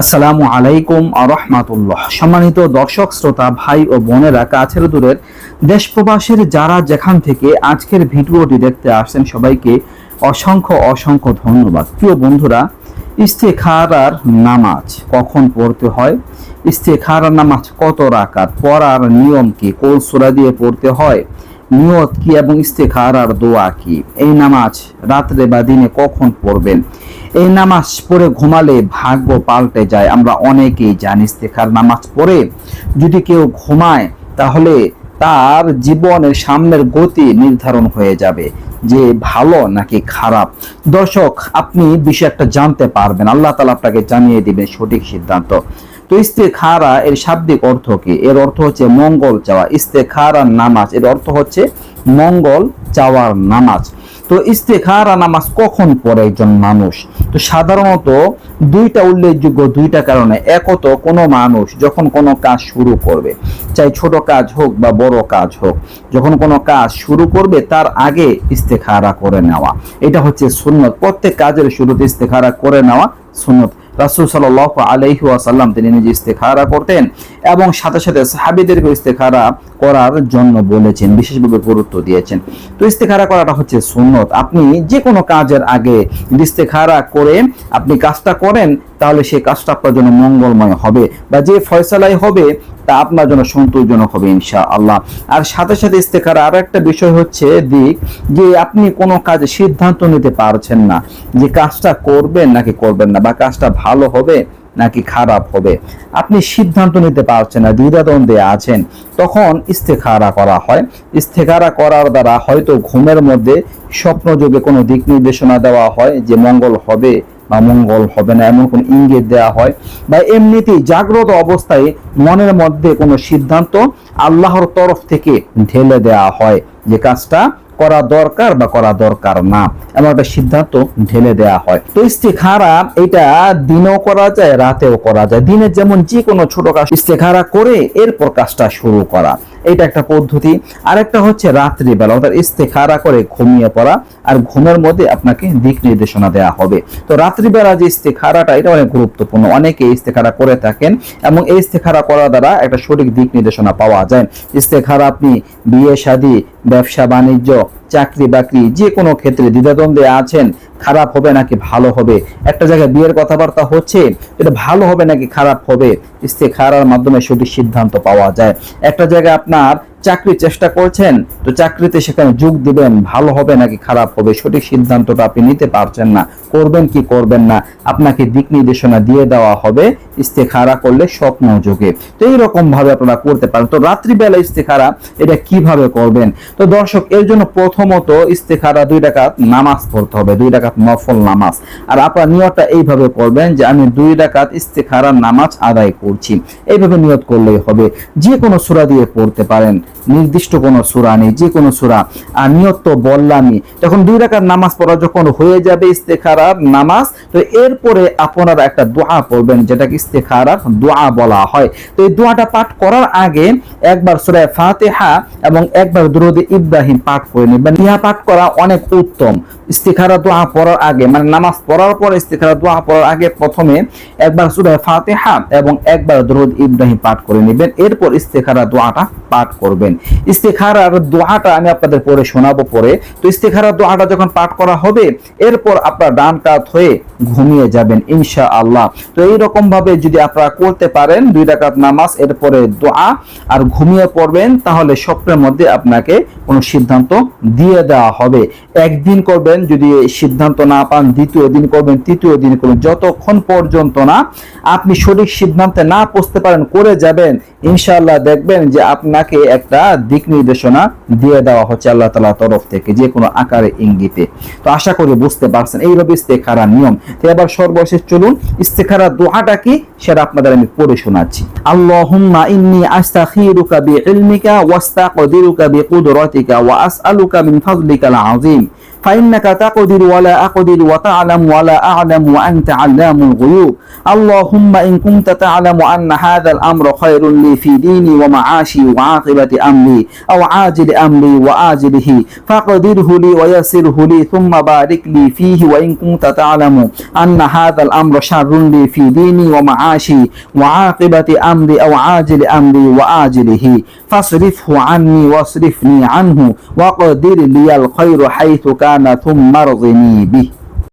আসসালামু আলাইকুম রহমাতুল্লাহ। সম্মানিত দর্শক, শ্রোতা, ভাই ও বোনেরা, কাছের দূরের দেশ প্রবাসের যারা যেখান থেকে আজকের ভিডিওটি দেখতে আসছেন, সবাইকে অসংখ্য অসংখ্য ধন্যবাদ। প্রিয় বন্ধুরা, ইস্তেখারার নামাজ কখন পড়তে হয়? ইস্তেখারার নামাজ কত রাকাত? পড়ার নিয়ম কি? কোন সূরা দিয়ে পড়তে হয়? নিয়ত কি এবং ইস্তেখারার দোয়া কি? এই নামাজ রাত্রে বা দিনে কখন পড়বেন? এই নামাজ পড়ে ঘুমালে ভাগ্য পাল্টে যায়। আমরা অনেকেই জানি ইস্তেখার নামাজ পড়ে যদি কেউ ঘুমায়, তাহলে তার জীবনের সামনের গতি নির্ধারণ হয়ে যাবে যে ভালো নাকি খারাপ। দর্শক, আপনি বিষয় একটা জানতে পারবেন। আল্লাহ তালা আপনাকে জানিয়ে দিবেন সঠিক সিদ্ধান্ত। তো ইস্তেখারা এর শাব্দিক অর্থ কি? এর অর্থ হচ্ছে মঙ্গল চাওয়া। ইস্তেখারা নামাজ, এর অর্থ হচ্ছে মঙ্গল চাওয়ার নামাজ। তো ইস্তেখারা নামাজ কখন পড়ে একজন মানুষ? তো সাধারণত দুইটা উল্লেখযোগ্য, দুইটা কারণে। একত কোনো মানুষ যখন কোনো কাজ শুরু করবে, চাই ছোট কাজ হোক বা বড় কাজ হোক, যখন কোনো কাজ শুরু করবে তার আগে ইস্তেখারা করে নেওয়া। এটা হচ্ছে সুন্নত। প্রত্যেক কাজের শুরুতে ইস্তেখারা করে নেওয়া সুন্নত। রাসুল সাল আলহি আসাল্লাম তিনি নিজে ইস্তেখারা করতেন এবং সাথে সাথে সাহাবিদেরকে ইস্তেখারা করার জন্য বলেছেন, বিশেষভাবে গুরুত্ব দিয়েছেন। তো ইস্তেখারা করাটা হচ্ছে সুন্নত। আপনি যে কোনো কাজের আগে ইস্তেখারা করে, আপনি কাজটা করেন তাহলে সেই কাজটা আপনার জন্য মঙ্গলময় হবে বা যে ফয়সালাই হবে, তা আপনার জন্য সন্তোষজনক হবে ইনশা আল্লাহ আর সাথে সাথে ইস্তেখারা আরও একটা বিষয় হচ্ছে দিক, যে আপনি কোনো কাজে সিদ্ধান্ত নিতে পারছেন না, যে কাজটা করবেন নাকি করবেন না, বা কাজটা ভালো হবে নাকি খারাপ হবে। আপনি সিদ্ধান্ত নিতে পারছেন না, দ্বিধাদ্বন্দ্বে আছেন, তখন ইস্তেখারা করা হয়। ইস্তেখারা করার দ্বারা হয়তো ঘুমের মধ্যে স্বপ্নযোগে কোনো দিক নির্দেশনা দেওয়া হয় যে মঙ্গল হবে মঙ্গল হবে না, এমন কোনো ইঙ্গিত দেওয়া হয়। বা এমনিতেই জাগ্রত অবস্থায় মনের মধ্যে কোনো সিদ্ধান্ত আল্লাহর তরফ থেকে ঢেলে দেওয়া হয় যে কাজটা করা দরকার বা করা দরকার না। এমন একটা সিদ্ধান্ত ঢেলে দেওয়া হয়। তো ইস্তেখারা এটা দিনেও করা যায়, রাতেও করা যায়। দিনে যেমন যে কোনো ছোট কাজ ইস্তেখারা করে এরপর কাজটা শুরু করা। এটা একটা পদ্ধতি। আর একটা হচ্ছে রাত্রিবেলা, অর্থাৎ ইস্তেখারা করে ঘুমিয়ে পড়া আর ঘুমের মধ্যে আপনাকে দিক নির্দেশনা দেওয়া হবে। তো রাত্রিবেলা যে ইস্তেখারাটা, এটা অনেক গুরুত্বপূর্ণ। অনেকে ইস্তেখারা করে থাকেন এবং এই ইস্তেখারা করা দ্বারা একটা সঠিক দিক নির্দেশনা পাওয়া যায়। ইস্তেখারা আপনি বিয়ে, শাদী, ব্যবসা, বাণিজ্য চাকরি বাকরি যে কোনো ক্ষেত্রে দ্বিধাদ্বন্দ্বে আছেন, খারাপ হবে নাকি ভালো হবে? একটা জায়গায় বিয়ের কথাবার্তা হচ্ছে, এটা ভালো হবে নাকি খারাপ হবে? ইস্তেখারার মাধ্যমে সঠিক সিদ্ধান্ত পাওয়া যায়। একটা জায়গায় আপনার চাকরি চেষ্টা করছেন, তো চাকরিতে সেখানে যোগ দিবেন, ভালো হবে নাকি খারাপ হবে? সঠিক সিদ্ধান্তটা আপনি নিতে পারছেন না। করবেন কি করবেন না? আপনাকে দিক নির্দেশনা দিয়ে দেওয়া হবে, ইস্তেখারা করলে স্বপ্ন যোগে তো এইরকম ভাবে আপনারা করতে পারেন। তো রাত্রিবেলা ইস্তেখারা, এটা কীভাবে করবেন? তো দর্শক, এর জন্য প্রথমত ইস্তেখারা দুই ডাকাত নামাজ পড়তে হবে, দুই ডাকাত নফল নামাজ। আর আপনার নিয়তটা এইভাবে করবেন যে আমি দুই ডাকাত ইস্তেখারার নামাজ আদায় করছি। এইভাবে নিয়ত করলেই হবে। যে কোনো সূরা দিয়ে পড়তে পারেন। নির্দিষ্ট কোনো সূরা নেই, যে কোনো সুরা। নিয়ত তো বললামই। তখন দুই রাকাত নামাজ পড়া যখন হয়ে যাবে ইস্তেখারার নামাজ, তো এরপরে আপনারা একটা দোয়া পড়বেন, যেটাকে ইস্তেখারার দোয়া বলা হয়। তো এই দোয়াটা পাঠ করার আগে একবার সূরা ফাতিহা এবং একবার দুরুদ ইব্রাহিম পাঠ করে নেবেন। ইহা পাঠ করা অনেক উত্তম। ইস্তেখারা দোয়া পড়ার আগে মানে নামাজ পড়ার পর ইস্তেখারা দোয়া পড়ার আগে প্রথমে একবার সূরা ফাতিহা এবং একবার দুরুদ ইব্রাহিম পাঠ করে নেবেন। এরপর ইস্তেখারা দোয়াটা পাঠ করবেন। ইস্তেখারার দোয়াটা আমি আপনাদের পরে শোনাবো পরে। তো ইস্তেখারার দোয়াটা যখন পাঠ করা হবে, এরপর আপনার ডান কাত হয়ে ঘুমিয়ে যাবেন ইনশা আল্লাহ তো এই রকম ভাবে যদি আপনারা করতে পারেন, দুই রাকাত নামাজ, এরপরে দোয়া আর ঘুমিয়ে পড়বেন, তাহলে স্বপ্নের মধ্যে আপনাকে কোনো সিদ্ধান্ত দিয়ে দেওয়া হবে। একদিন করবেন, যদি সিদ্ধান্ত না পান, দ্বিতীয় দিন করবেন, তৃতীয় দিন করবেন, যতক্ষণ পর্যন্ত না আপনি সঠিক সিদ্ধান্তে না পৌঁছতে পারেন, করে যাবেন, ইনশাআল্লাহ দেখবেন যে আপনাকে একটা দিক নির্দেশনা দিয়ে দেওয়া হচ্ছে আল্লাহ তালা তরফ থেকে, যে কোনো আকারে ইঙ্গিতে। তো আশা করি বুঝতে পারছেন এইভাবে ইস্তেখারা নিয়ম। তো এবার সর্বশেষ চলুন, ইস্তেখারা দোহাটা কি সেটা আপনাদের আমি পড়ে শোনাচ্ছি। আল্লাহুম্মা ইন্নি আস্তাখিরুকা বিইলমিকা ওয়াস্তাকদিরুকা বিকুদরাতিকা ওয়া আসআলুকা মিন ফাযলিকাল আযীম। فإنك تقدر ولا أقدر وتعلم ولا أعلم وأنت علام الغيوب. اللهم إن كنت تعلم أن هذا الأمر خير لي في ديني ومعاشي وعاقبة أمري أو عاجل أمري وآجله فاقدره لي ويسره لي ثم بارك لي فيه وإن كنت تعلم أن هذا الأمر شر لي في ديني ومعاشي وعاقبة أمري أو عاجل أمري وآجله. فاصرفه عني واصرفني عنه وأقدر لي الخير حيث كان ثم ارضني به